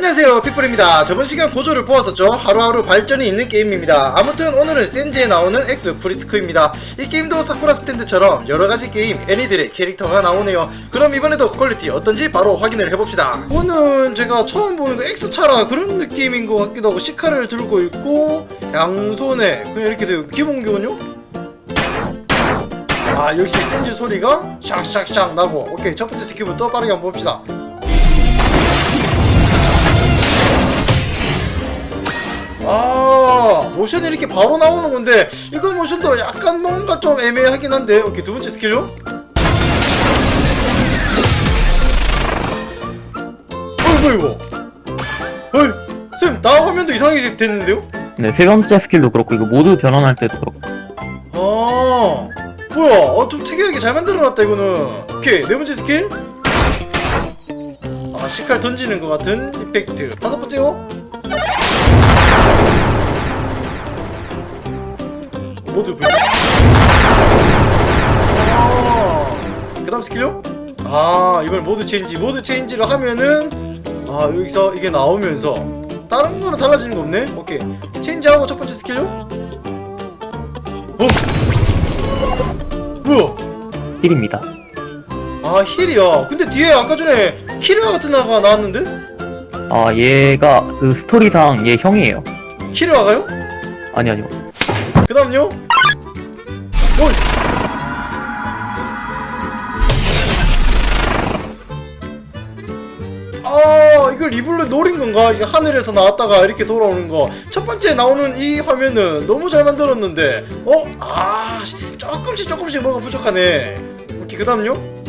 안녕하세요 픽불입니다. 저번 시간 고조를 보았었죠? 하루하루 발전이 있는 게임입니다. 아무튼 오늘은 센지에 나오는 엑스 프리스크입니다. 이 게임도 사쿠라 스탠드처럼 여러가지 게임 애니들의 캐릭터가 나오네요. 그럼 이번에도 퀄리티 어떤지 바로 확인을 해봅시다. 이거는 제가 처음 보는 거 엑스차라 그런 느낌인 것 같기도 하고 시카를 들고 있고 양손에 그냥 이렇게 되고 기본 기본요? 아 역시 센지 소리가 샥샥샥 나고. 오케이 첫 번째 스킬부터 빠르게 한번 봅시다 아 모션이 이렇게 바로 나오는 건데 이거 모션도 약간 뭔가 좀 애매하긴 한데 오케이 두 번째 스킬요? 어이 뭐 이거? 어이 쌤나 화면도 이상하게 됐는데요? 네, 세 번째 스킬도 그렇고 이거 모두 변환할 때도 그렇고. 아 뭐야 어, 좀 특이하게 잘 만들어놨다 이거는. 오케이 네 번째 스킬. 아 시칼 던지는 것 같은 이펙트. 다섯 번째요 모두 불 아, 그 다음 스킬요 아 이걸 모드 체인지 모드 체인지를 하면은 아 여기서 이게 나오면서 다른 거는 달라지는 거 없네 오케이 체인지하고 첫 번째 스킬요 어? 뭐야? 힐입니다. 아 힐이야. 근데 뒤에 아까 전에 키르아 같은 아가 나왔는데? 아, 얘가 그 스토리상 얘 형이에요. 키르아가요? 아니 아니요. 그 다음요? 뭘? 아 이걸 리블로 노린 건가? 이게 하늘에서 나왔다가 이렇게 돌아오는 거. 첫 번째 나오는 이 화면은 너무 잘 만들었는데, 어? 아 조금씩 조금씩 뭐가 부족하네. 오케이 그 다음요?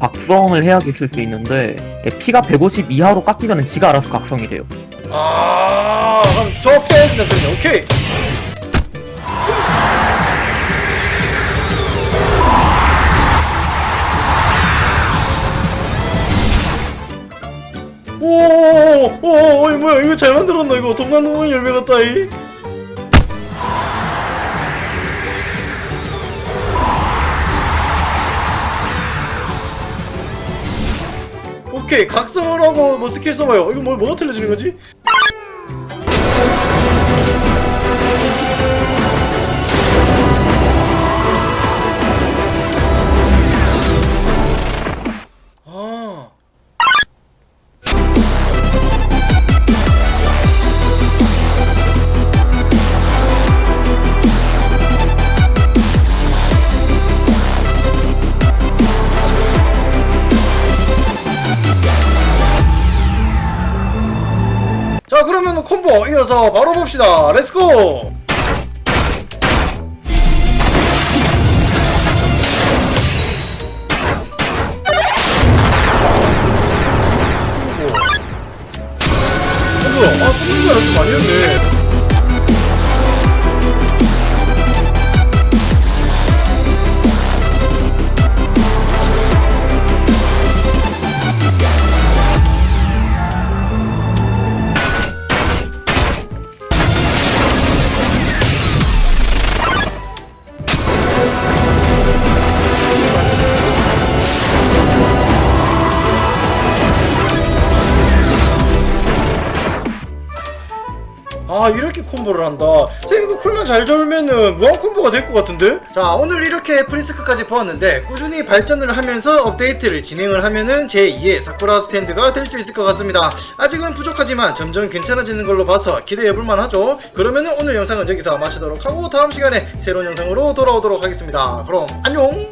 각성을 해야지 쓸 수 있는데 얘 피가 150 이하로 깎이면 지가 알아서 각성이 돼요. 아, 그럼 저 빼야 된다 소리네. 오케이. 오, 오, 오, 오, 뭐야? 이거 잘 만들었나 이거 동남동원 열매 같다 이. 오케이 각성을 하고 뭐 스킬 써봐요 이거 뭐 뭐가 틀려지는 거지? 콤보 이어서 바로 봅시다. 렛츠고 어아 콤보가 좀 많이 했네 아 이렇게 콤보를 한다. 쌤 이거 쿨만 잘 돌면은 무한 콤보가 될 것 같은데? 자 오늘 이렇게 프리스크까지 보았는데 꾸준히 발전을 하면서 업데이트를 진행을 하면은 제2의 사쿠라 스탠드가 될 수 있을 것 같습니다. 아직은 부족하지만 점점 괜찮아지는 걸로 봐서 기대해볼 만 하죠. 그러면은 오늘 영상은 여기서 마치도록 하고 다음 시간에 새로운 영상으로 돌아오도록 하겠습니다. 그럼 안녕